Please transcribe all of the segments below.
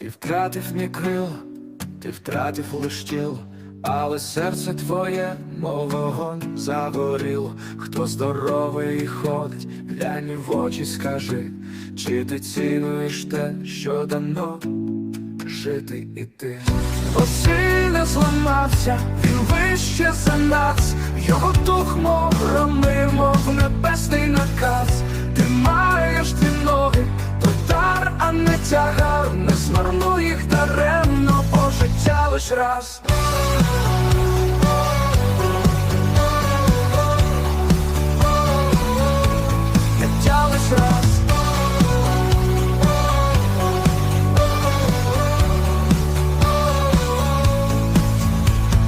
Ти втратив мій крило, ти втратив лиш тіло, але серце твоє, мов вогонь загоріло. Хто здоровий ходить, глянь в очі, скажи, чи ти цінуєш те, що дано жити і ти. Василь зламався, він вище за нас, його дух, мов громи, мов небесний наказ. Ти маєш дві ноги, то дар, а не тягар, не змарнуй їх даремно, бо життя лиш раз. Життя лиш.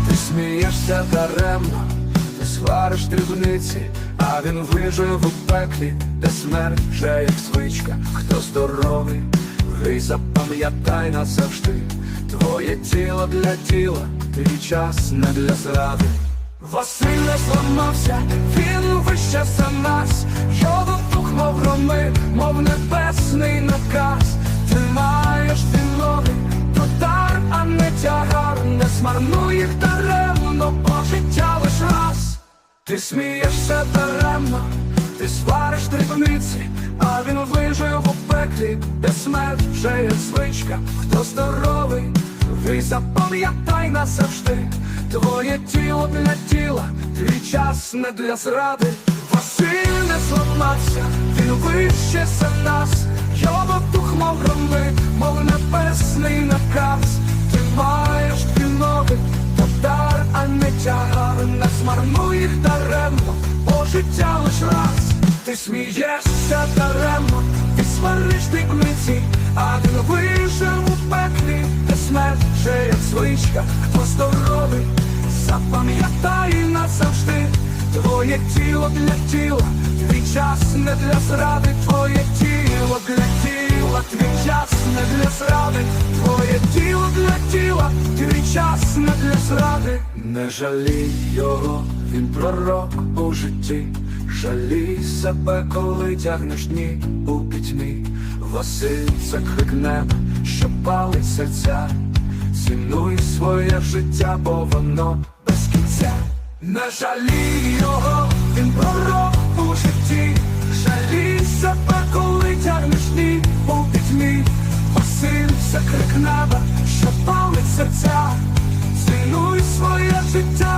Ти смієшся даремно, ти свариш дрібниці, а він вижив у пеклі, де смерть вже як звичка. Грий запам'ятай назавжди. Твоє тіло для тіла, твій час не для зради. Василь не зламався, він вище за нас, його дух, мов громи, мов небесний наказ. Ти маєш ноги, то дар, а не тягар, не змарнуй їх даремно, бо життя лиш раз. Ти смієшся даремно, ти свариш вижив пеклі, де смерть вже є звичка. Хто здоровий, ви запам'ятай назавжди. Твоє тіло для тіла, твій час не для зради. Василь не зламався, він вище за нас, його дух, мов громи, мов небесний наказ. Ти маєш дві ноги, то дар, а не тягар, не змарнуй їх даремно, бо життя лиш раз. Ти смієшся даремно, ти свариш а він вижив у пеклі, де смерть вже як звичка, хто здоровий, запам'ятай назавжди, твоє тіло для тіла, твій час не для зради, твоє тіло для тіла, твій час не для зради, твоє тіло для тіла, твій час не для зради. Не жалій його, він пророк у житті. Жалій себе, коли тягнеш дні у пітьмі. Василь це що палить серця. Цінуй своє життя, бо воно без кінця. Не жалій його, він пророк у житті. Жалій себе, коли тягнеш дні у пітьмі. Василь це що палить серця. Цінуй своє життя,